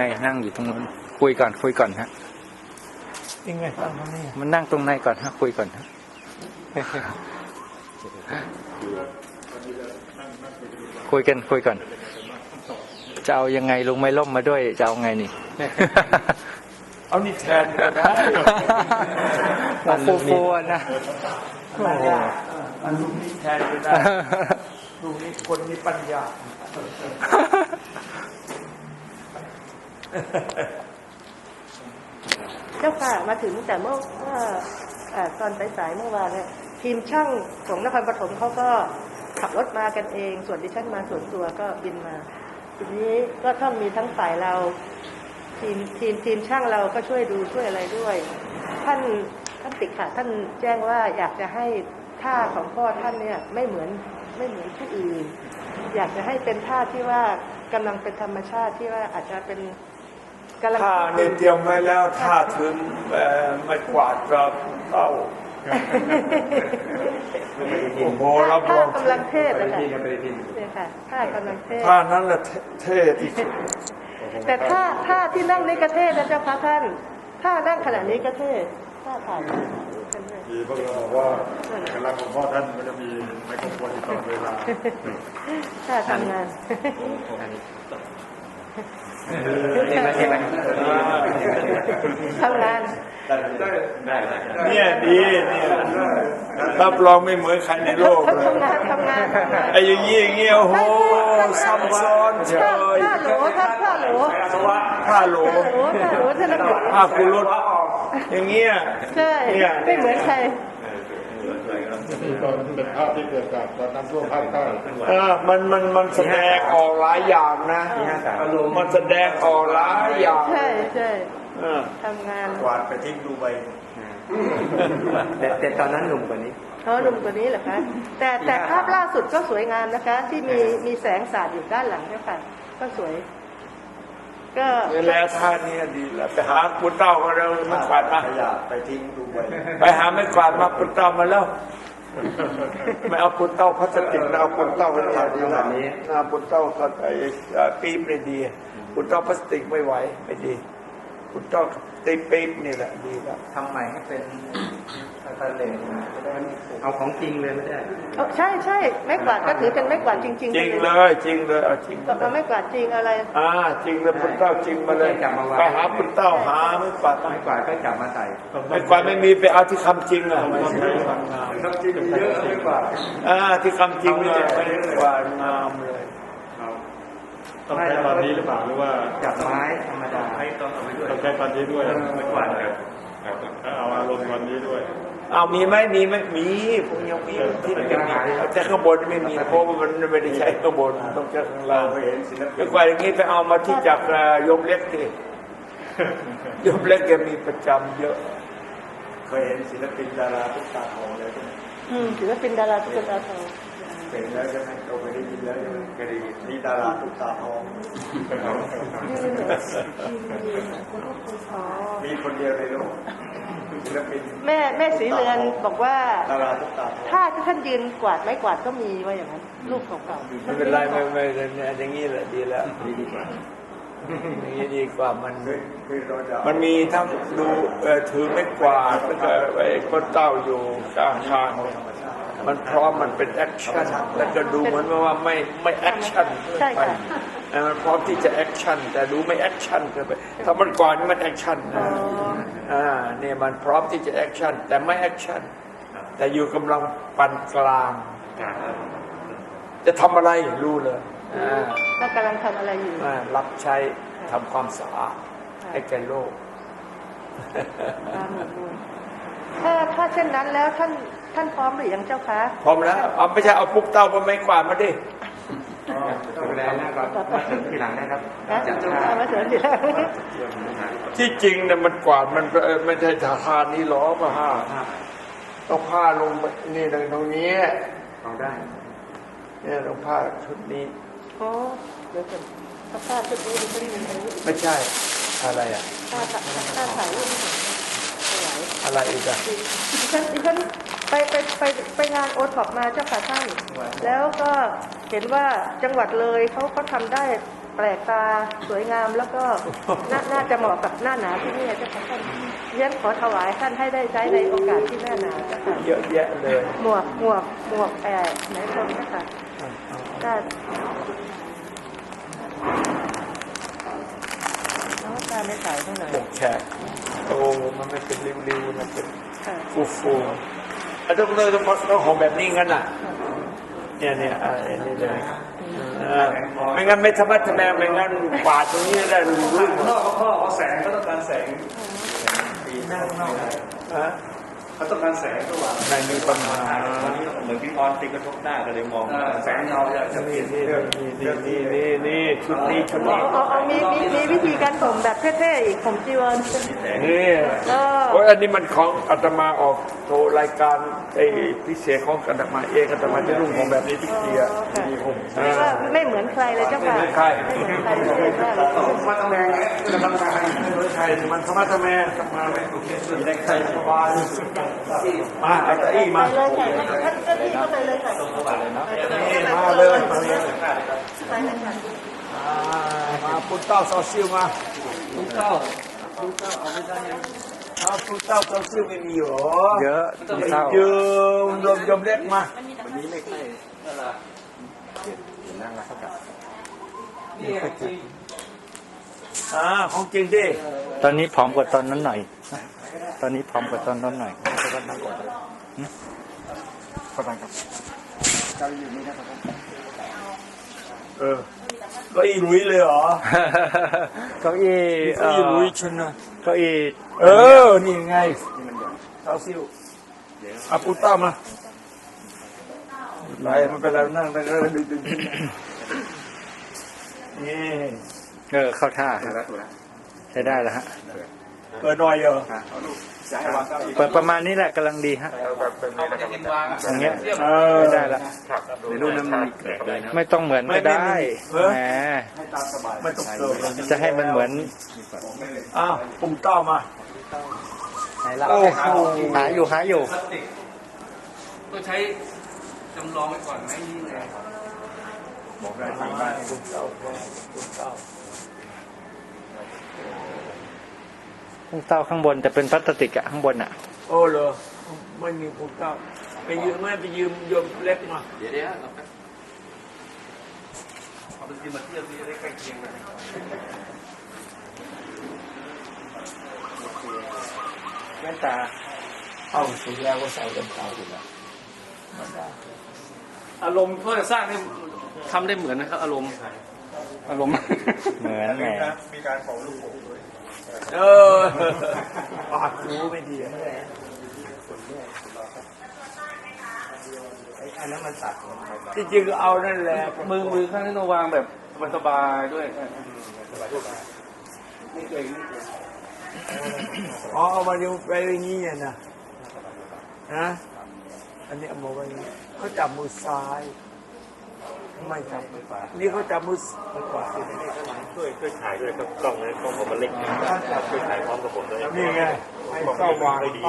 ไง นั่งอยู่ตรงนู้นคุยก่อนคุยก่อนฮะยังไงตั้งตรงนี้มันนั่งตรงไหนก่อนฮะคุยก่อนฮะคุยกันคุยก่อนจะเอายังไงลุงไม่ล่มมาด้วยจะเอาไงนี่เอานี่แทนก็ได้เอาฟูฟูๆอะนะโอ้โหอันลูกนี้แทนก็ได้ลูกนี้คนมีปัญญา เจ้าค่ะมาถึงแต่เมื่อตอนสายๆเมื่อวานเนี่ยทีมช่างของนครปฐมเขาก็ขับรถมากันเอง ส่วนดิฉันมาส่วนตัวก็บินมา ทีนี้ก็ต้องมีทั้งฝ่ายเรา ทีมทีมทีมช่างเราก็ช่วยดูช่วยอะไรด้วย ท่านท่านติค่ะท่านแจ้งว่าอยากจะให้ท่าของพ่อท่านเนี่ยไม่เหมือนไม่เหมือนผู้อื่น อยากจะให้เป็นท่าที่ว่ากำลังเป็นธรรมชาติที่ว่าอาจจะเป็น กำลังถ้านี่เตรียมไว้แล้วถ้าถึงเอ่อไม่กวาดก็เต้าโอ้โหรับรท่าองกำลังเทศนะคะเนี่ยค่ะท่ากำลังเทศท่านั้นแหละเท่ที่สุดแต่ท่าท่าที่นั่งนี่ก็เทศนะเจ้าค่ะท่านท่านั่งขณะนี้ก็เทศท่าถ่ายมีพวกเราบอกว่าเอกลักษณ์ของพ่อท่านมันจะมีไมโครโฟนอยู่ตลอดเวลาท่าทำงาน ทำงานเนี่ยดีเนี่ยรับรองไม่เหมือนใครในโลกเลยทำงานทำงานไอ้อย่างนี้อย่างนี้โอ้โหซ้ำซ้อนเฉท่ายท่าโหลท่าท่าโหลผ้าโหลโหลท่าโหลท่าโหลผ้าคุรุษอย่างเงี้ยใช่เนี่ยไม่เหมือนใคร นี่ตอนเป็นภาพที่เกิดจากตอนน้ำท่วมภาคใต้เออมันมันมันแสดงออกหลายอย่างนะมันแสดงออกหลายอย่างใช่ใช่เออทำงานกวาดไปทิ้งดูใบแต่แต่ตอนนั้นหนุ่มกว่านี้เขาหนุ่มกว่านี้เหรอคะ แต่แต่ภาพล่าสุดก็สวยงามนะคะ ที่มีมีแสงสาดอยู่ด้านหลังเนี่ยค่ะก็สวย ก็นี่แหละท่านี้ดีแล้วไปหาปุตเต้ามาเร็วไม่กวาดมาขยะไปทิ้งดูใบไปหาไม่กวาดมาปุตเต้ามาแล้วไม่เอาปุตเต้าพลาสติกนะเอาปุตเต้าขนาดนี้นะนะปุตเต้าก็ไอ้เอ่อปี๊บไม่ดีปุตเต้าพลาสติกไม่ไหวไม่ดีปุตเต้าตีปี๊บนี่แหละดีแล้วทำใหม่ให้เป็น ตะเลนเอาของจริงเลยไม่ได้เอ้าใช่ใช่ไม้กวาดก็ถือเป็นไม้กวาดจริงๆจริงเลยจริงเลยเอาจริงตกมาไม้กวาดจริงอะไรอ่าจริงเลยปุตเต้าจริงมาเลยไปหาปุตเต้าหาไม่กวาดมาไม่กว่าก็จับมาใส่ไม่กวาดไม่มีไปเอาที่คำจริงอะน้ำจิ้มเยอะไม่กวาดอ่าที่คำจริงเลยไม่กวาดงามเลยต้องใช้ตอนนี้หรือเปล่าหรือว่าจับไม้ธรรมดาต้องใช้ตอนนี้ด้วยไม่กวาดครับเอาอารมณ์ตอนนี้ด้วย เอามีไหมมีไหมมีผมยังมีที่มันยังมีแต่ข้างบนไม่มีเพราะว่ามันไม่ได้ใช้ข้างบนต้องใช้ข้างล่างเคยเห็นศิลปิแล้นวกว่าอย่างนี้ไปเอามาที่จากเอ่อยมเล็กดิยมเล็กแกมีประจำเยอะ เคยเห็นศิลปินดาราทุกตาทองเลยอืมถือว่าเป็นดาราตุ๊กตาทองเป็นแล้วใช่ไหมเราเคยได้ยินแล้วใช่ไหมเคยได้ยินนี่ดาราทุกตาทองอ๋อมีคนเดียวในโลก ศิลปิน แม่แม่สีเรือนบอกว่า ดาราทุกตาทองถ้าที่ท่านยืนกวาดไม้กวาดก็มีว่าอย่างนั้นรูปเก่าๆไม่เป็นไรไม่ไม่ไม่อย่างนี้แหละดีแล้วดีกว่าอย่างนี้ดีกว่ามันคือคือเราจะมันมีทั้งดูเอ่อถือไม่กวาดแล้วก็ไอ้ก้นเต้าอยู่กลางทางมันพร้อมมันเป็นแอคชั่นแล้วก็ดูเหมือนว่าไม่ไม่แอคชั่นใช่ไปค่ะเอ่อมันพร้อมที่จะแอคชั่นแต่ดูไม่แอคชั่นเกินไปถ้ามันก่อนนี่มันแอคชั่นอ๋นะ ออ่าเนี่ยมันพร้อมที่จะแอคชั่นแต่ไม่แอคชั่นแต่อยู่กำลังปานกลาง จะทำอะไรรู้เลยอ่าก็กำลังทำอะไรอยู่อ่ารับใช้ทำความสะอาดให้แก่โลกตามหมวดหมู่ถ้าถ้าเช่นนั้นแล้วท่านท่านพร้อมหรือยังเจ้าคะ พร้อมแล้วเอาไม่ใช่เอาปุ๊บเต้ามาไม่กวาดมาดิ ดูแลหน้าก่อนมาถึงทีหลังนะครับนะจัดเอามาเสริมทีหลังที่จริงเนี่ยมันกวาดมันเอ่อไม่ใช่ทานี้หรอมาห้าต้องผ้าลงไปนี่ตรงตรงนี้เอาได้ เนี่ยต้องผ้าชุดนี้โอ้เดี๋ยวก่อนถ้าพลาดชุดนี้ดิฉันมีอันนี้ไม่ใช่อะไรอะถ้าถ้าถ้าถ่ายรูปไม่ไหว อะไรอีกอะดิฉันดิฉันไปไปไปไปงานโอท็อปมาเจ้าค่ะท่าน แล้วก็เห็นว่าจังหวัดเลยเขาเขาทำได้แปลกตาสวยงามแล้วก็น่าน่าจะเหมาะกับหน้าหนาวที่นี่เจ้าค่ะท่านเรียนขอถวายท่านให้ได้ใช้ในโอกาสที่หน้าหนาวเจ้าค่ะเยอะแยะเลยหมวกหมวกหมวกแอร์ไหนคนเจ้าค่ะก็น้องตาไม่ใส่เท่าไหร่หมกแขก โอ้มันไม่เป็นริ้วๆมันเป็นค่ะฟูฟูๆอะต้องต้องต้องต้องห่มแบบนี้งั้นน่ะ เนี่ยเนี่ยอะอันนี้เลยเออไม่งั้นไม่ธรรมะทแมงไม่งั้นปาดตรงนี้ได้รู้นอกเขาเอาแสงเขาต้องการแสงฮะ เขาต้องการแสงสว่างไม่มีปัญหาวันนี้เหมือนพี่ออนติดกระทบหน้าก็เลยมองแสงเงาจะจะเปลี่ยนนี่นี่นี่นี่นี่นี่ชุดนี้ชุดอ๋อนี้อ๋ออ๋อมีมีมีวิธีการผมแบบเท่ๆอีกผมจีวรนี่ก็โอ้ยอันนี้มันของอาตมาออกโทรรายการไอ้พิเศษของอาตมาเองอาตมาจะรุ่งของแบบนี้ทุกทีอะค่ะมีผมเรียกว่าไม่เหมือนใครเลยเจ้าค่ะไม่เหมือนใครไม่เหมือนใครเลยว่ามาทำงานจะทำงานไม่รู้ใครมันสมัครแม่ทำงานไม่โอเคสุดได้ใครสบาย มาเอาเก้าอี้ไปมาเลยค่ะท่านท่าที่เข้าไปเลยค่ะมาเลยมาเลยไปเลยค่ะมาปุตเต้าซอซิลมาปุตเต้าปุตเต้าเอาไม่ได้ยังเอาปุตเต้าซอซิลไม่มีหรอเยอะตุ้มยมเต้ายืมยมยมเล็กมาอ่าของจริงดิตอนนี้ผอมกว่าตอนนั้นหน่อย ตอนนี้ผอมกว่าตอนนั้นหน่อยเออก็อีหลุยเลยเหรอเก้าอี้เอ่ก็อีหลุอยชนะเก้าอี้เออ นี่ไงเต้าซิวเอาปุตเต้ามาไรมันเป็นไรนั่งนั่งนั่งดึงดึงดึงนี่เออเข้าท่าครับใช้ได้แล้วฮะ เปิดหน่อยเหรอเปิดประมาณนี้แหละกำลังดีฮะอย่างเงี้ยเออใช้ได้แล้วในรุ่นนั้นมันมีแกลกเลยนะไม่ต้องเหมือนก็ได้เออแหมไม่ต้องเติมเลยจะให้มันเหมือนอ้าวปุตเต้ามาไหนละโอ้โหหาอยู่หาอยู่ก็ใช้จำลองไว้ก่อนไหมนี่ไงบอกได้ที่บ้านปุตเต้าปุตเต้า เต้าข้างบนแต่เป็นพลาสติกอะข้างบนอะโอ้เหรอไม่มีปุตเต้าไปยืมแม่ไปยืมโยมเล็กมาเดี๋ยวเดี๋ยวเราไปเอาไปยืมมาเทียบที่จะได้ใกล้เคียงกันแว่นตาเอาสุดแล้วก็ใส่กันเตาสุดแล้วอารมณ์เพื่อสร้างได้ทำได้เหมือนนะครับอารมณ์ อารมณ์เหมือนแหมเออปากหูไม่ดีอะที่จริงก็เอานั่นแหละ มือมือข้างนี้ต้องวางแบบสบายๆด้วยอ๋อเอามาดูไปอย่างนี้อะนะนะอันนี้เอามาไว้อย่างนี้เขาจับมือซ้าย ไม่จับมือขวานี่เขาจับมือขวาช่วยช่วยถ่ายด้วยครับกล้องนะกล้องผมมันเล็กช่วยถ่ายพร้อมกับผมด้วยนี่ไงก็วางได้ดี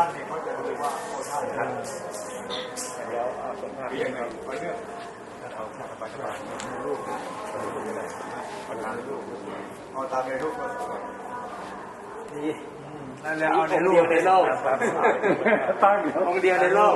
นั่นแหละเอาในรูปในโลกตั้งองเดียวในโลก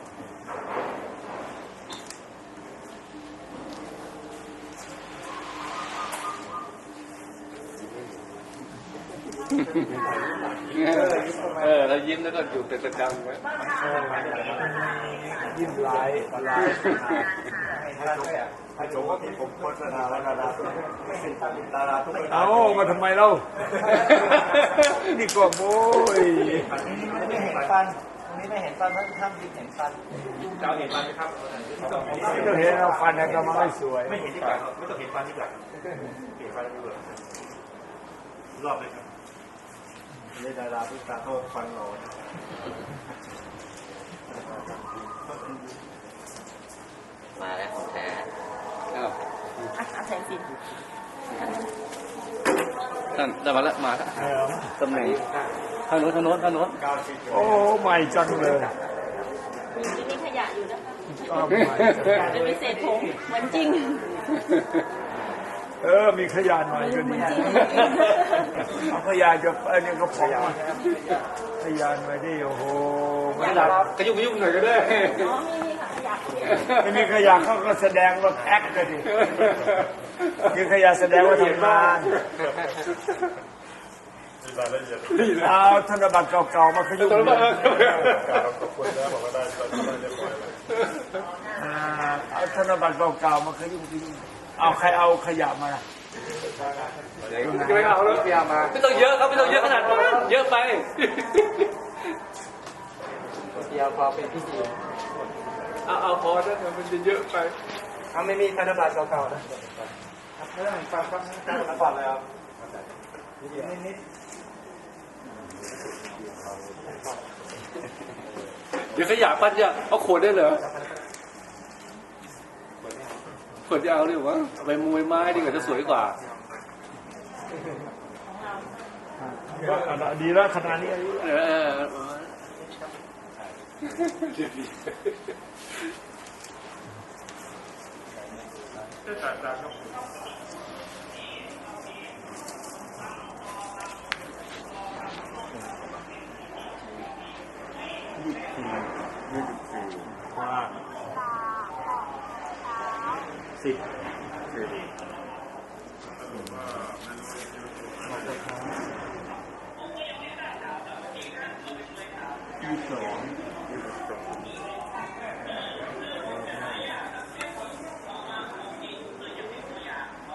เออถ้ายิ้มแล้วก็อยู่เป็นประจำไว้ยิ้มลายลายถ้าโจว่าที่ผมโฆษณาแล้วดาราไม่เห็นตาดาราทุกคนเอามาทำไมเล่านี่ก็โว้ยไม่เห็นฟันตรงนี้ไม่เห็นฟันเพราะท่านเห็นฟันจะเอาเห็นมันไหมครับไม่ต้องเห็นเราฟันนะก็มันไม่สวย ไม่เห็นที่ปากไม่ต้องเห็นฟันที่ปากเห็นฟันที่เปลือรอบเลยครับ นี่ดาราผู้ตาโทษฟันหลอนมาแล้วของแท้อะเอาแทนสิท่านได้มาแล้วมาแล้วตำแหน่งทางโน้นทางโน้นทางโน้นโอ้ใหม่จังเลยมีมีขยะอยู่นะคะอ้าวใหม่จังจะมีเศษผงเหมือนจริง เออ มีขยะหน่อยก็ดี เอาขยะจะอันนี้ก็พอมาขยะหน่อยดิโอ้โหไม่ได้กระยุ่งกระยุ่งหน่อยก็ได้อ๋อมีมีค่ะขยะไม่มีขยะเขาก็แสดงว่าแพ็คกันดิมีขยะแสดงว่าทำงานมีรายละเอียดเอาธนบัตรเก่าๆมาขยุ่มเลยการขอบคุณนะบอกว่าได้ตอนนี้ได้เรียบร้อยแล้วอ่าเอาธนบัตรเก่าๆมาขยุ่มขยุ่มเอาใครเอาขยะมาล่ะ จะไม่เอาแล้วพยายามมาไม่ต้องเยอะครับไม่ต้องเยอะขนาดนั้นเยอะไปพยายามพอเป็นพิธีเอาเอาพอนะมันจะเยอะไปถ้าไม่มีธนบัตรเก่าๆนะไม่ได้ฟังฟังการละครเลยครับเดี๋ยวขยะปั้นจะเอาขวดได้เหรอ ควดจะเอาดิวะเอาไปมวยไม้ดีกว่าจะสวยกว่าดีแล้วขนาดนี้อายุเออ เออเออสิบ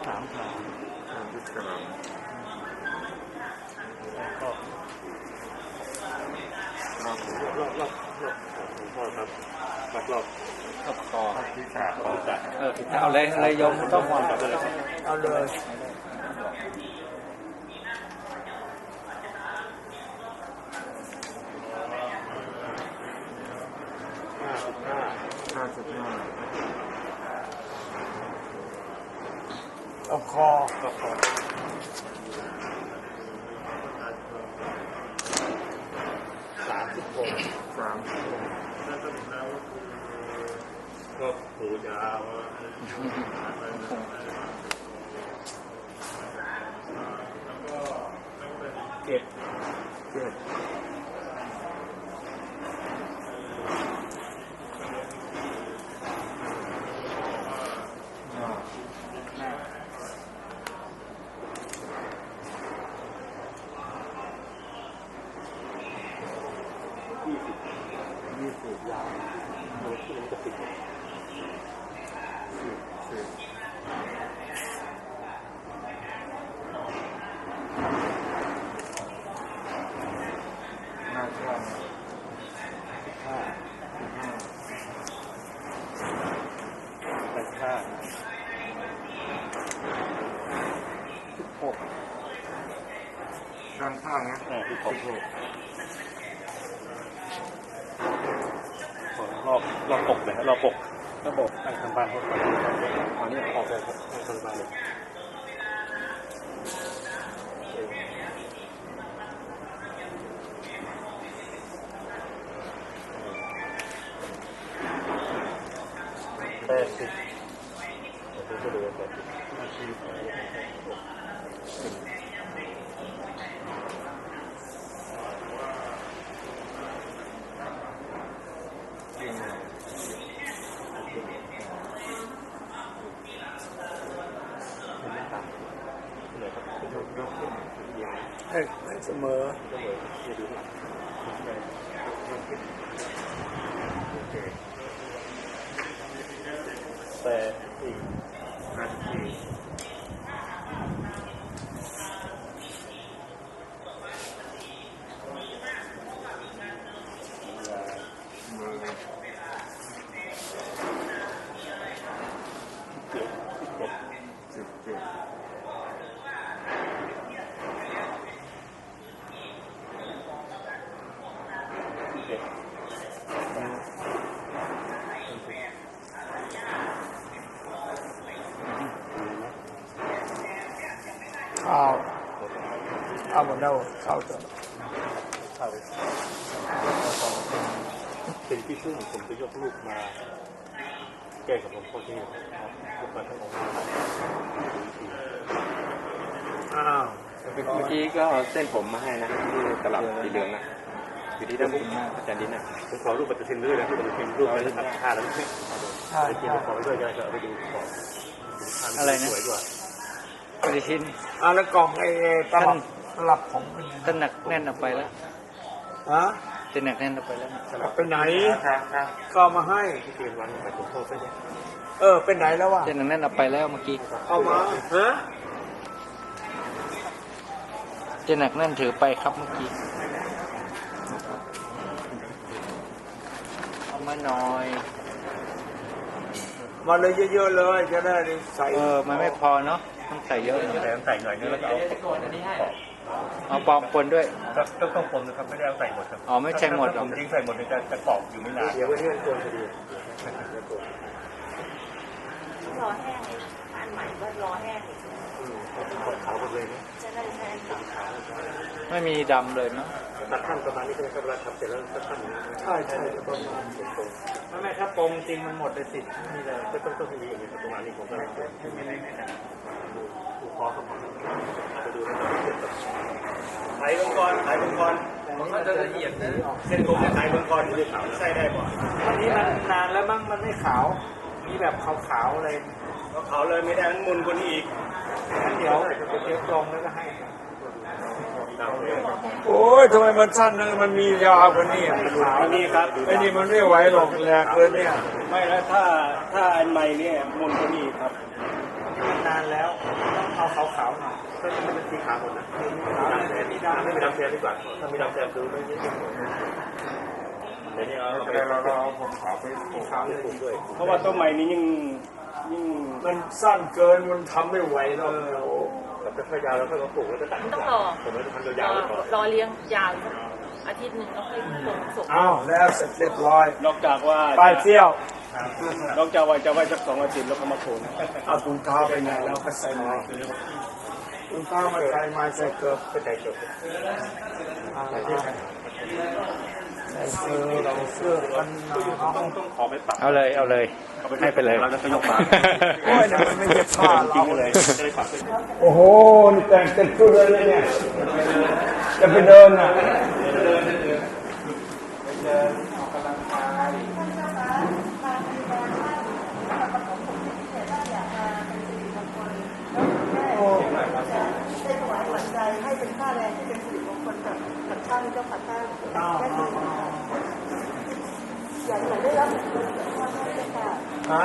สามขาสามจุดสามรอบรอบรอบรอบครับรอบรอบขอบคอ ที่ขาขอจัดเออเอาอะไรอะไรยมต้องมอนกับอะไรเอาเลย ห้าสิบห้าห้าสิบห้า เอาคอ ก็ขอสามสิบหกสามสิบหกก็หูยาว เก็บ เจ็ด ยี่สิบยาวมันมันจะติด สิบสิบน่าจะสิบห้าสิบห้าแปด ห้าสิบหกด้านข้างนะสิบหกรอบรอบอกเลยรอบอกรอบอกตั้งทางบ้านเขาตอนนี้ออกไปทางบ้านเลย แปดสิบผมจะดูแปดสิบ ให้ให้ เสมอแปดสี่ห้าสิบสี่ สิบเจ็ด ข้าว ข้าวหมดแล้วข้าวจะเข้าไปเป็นที่พึ่งผมจะยกลูกมา แก้กับหลวงพ่อที่ครับยกมาทั้งองค์อ้าวเมื่อกี้ก็เอาเส้นผมมาให้นะที่ตลับสีเหลืองนะอยู่ที่ด้านอาจารย์ดินนะผมขอรูปปฏิทินด้วยนะรูปปฏิทินรูปเป็นแบบท่าแล้วไม่ใช่ปฏิทินใช่ขอไปด้วยจะเอาไปดูขออะไรนะสวยกว่าปฏิทินอ่าแล้วกล่องไอ้ตลับ ตลับของเป็นไงต้นหนักแน่นออกไปแล้วฮะต้นหนักแน่นออกไปแล้วเอาไปไหนครับครับก็เอามาให้ที่เรียนวันกับหลวงพ่อไปเนี่ยเออเป็นไหนแล้ววะต้นหนักแน่นออกไปแล้วเมื่อกี้เอามาฮะต้นหนักแน่นถือไปครับเมื่อกี้เอามาหน่อยมาเลยเยอะๆเลยจะได้ใส่เออมันไม่พอเนาะต้องใส่เยอะหน่อยแต่ใส่หน่อยนึงแล้วก็เอา เอาปองปนด้วยต้องต้องปนนะครับไม่ได้เอาใส่หมดครับอ๋อไม่ใช่หมดหรอกผมทิ้งใส่หมดเนี่ยจะจะกรอบอยู่ไม่นานเดี๋ยววันนี้มันควรพอดีรอแห้งอันใหม่ก็รอแห้งขาวหมดเลยนะจะได้ใช้อันเก่าไม่มีดำเลยเนาะตัดขั้นประมาณนี้ใช่ไหมครับเวลาทำเสร็จแล้วตัดขั้นอย่างนี้ใช่ใช่ประมาณไม่ไม่ถ้าปรงจริงมันหมดเลยสินี่เลยก็ต้องต้องมีอย่างนี้ครับประมาณนี้ผมก็เลยดูดูคอเข้ามาไปดูแล้วก็เทียบกับไถ่องค์กรไถ่องค์กรมันจะละเอียดนะเส้นผมไถ่องค์กรอยู่ในขาวใส่ได้ป่ะอันนี้มันนานแล้วมั้งมันไม่ขาว มีแบบขาวๆอะไรขาวเลยไม่ได้มันมุนกว่านี้อีกงั้นเดี๋ยวเดี๋ยวกรองแล้วก็ให้โอ้ยทำไมมันสั้นนะมันมียาวกว่านี้อะอันนี้ครับไอ้นี่มันไม่ไหวหรอกแหลกเลยเนี่ย ไม่แล้วถ้าถ้าอันใหม่เนี่ยมุนกว่านี้ครับ มันนานแล้วต้องเอาขาวๆหน่อย ก็มันเป็นสีขาวหมดนะมีดำแซมไม่มีดำแซมดีกว่าถ้ามีดำแซมดูไม่ยิ่งเดี๋ยวนี้เอาไปเราเราเอาผมขาวไปขาวเลยด้วย เพราะว่าต้นใหม่นี้ยิ่งยิ่งมันสั้นเกินมันทำไม่ไหวหรอกโอ้แบบจะพยาวแล้วก็มาปลูกแล้วก็ตัดต้องรอผมว่าจะทำรยาวอๆก่อนรอเลี้ยงยาวสักอาทิตย์หนึ่งแล้วค่อยลงศพอ้าวแล้วเสร็จเรียบร้อย นอกจากว่าไปเที่ยวนอกจากว่าจะไว้สักสองอาทิตย์แล้วก็มาโคนเอาถุงเท้าไปไหนแล้วก็ใส่มา ถุงเท้ามาใส่มาใส่เกือบก็ใจจบอะไรที่ไหนใส่เสื้อเราเสื้อกันหนาวต้องต้องขอไปปรับเอาเลยเอาเลยให้ไปเลยเราจะยกมาโอ้ยเนี่ยมันไม่ใช่ผ้าจริเรางเลยจะได้ปรับโอ้โหนี่แต่งเต็มชุดเลยเนี่ยจะไปเดินอะ ได้ถวายปัจจัย ให้เป็นค่าแรงที่เป็นสิริมงคลกับกับท่านเจ้าค่ะท่านแค่คืออยากได้รับกับเธอกับพ่อท่านเจ้าค่ะฮะ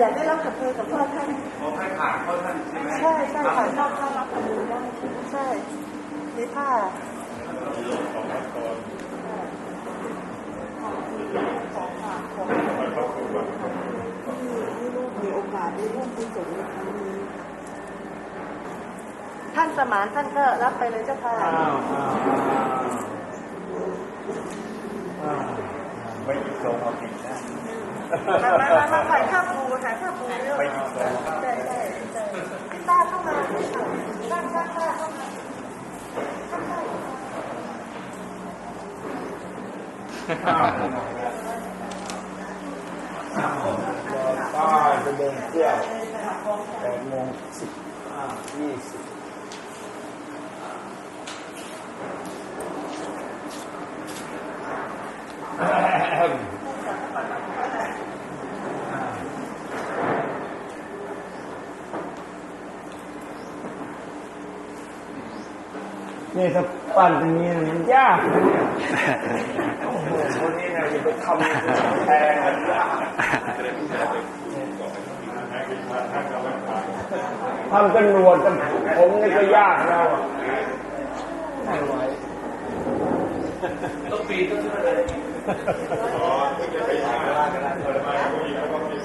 อยากได้รับกับเธอกับพ่อท่านขอให้ผ่านพ่อท่านใช่ไหมใช่ใช่ผ่านพ่อท่านรับกับมือได้ใช่มีผ้าของฝากของที่ลูกมีโอกาสได้ร่วมกุศลในครั้งนี้ ท่านสมานท่านก็รับไปเลยเจ้าค่ะอ้าวอ้าวอ้าวไม่หยิบโซเอาผิดนะมามามามาถ่ายภาพปูถ่ายภาพปูเร็วใช่ใช่ใช่พี่ต้าเข้ามาตั้งตั้งตั้งเข้ามาตั้งตั้งป้าจะเดินเที่ยวแปดโมงสิบห้ายี่สิบ นี่ถ้าปั้นอย่างนี้มันยากนะเนี่ยโอ้โหคนนี้นะอย่าไปทำแพงมันยากทำกันหนวดกันผมนี่ก็ยากแล้วอะไม่ไหวต้องปีนต้องช่วย อ๋อไม่เกิไปหาเวลากันนะผลไมาก็มีแล้วก็มี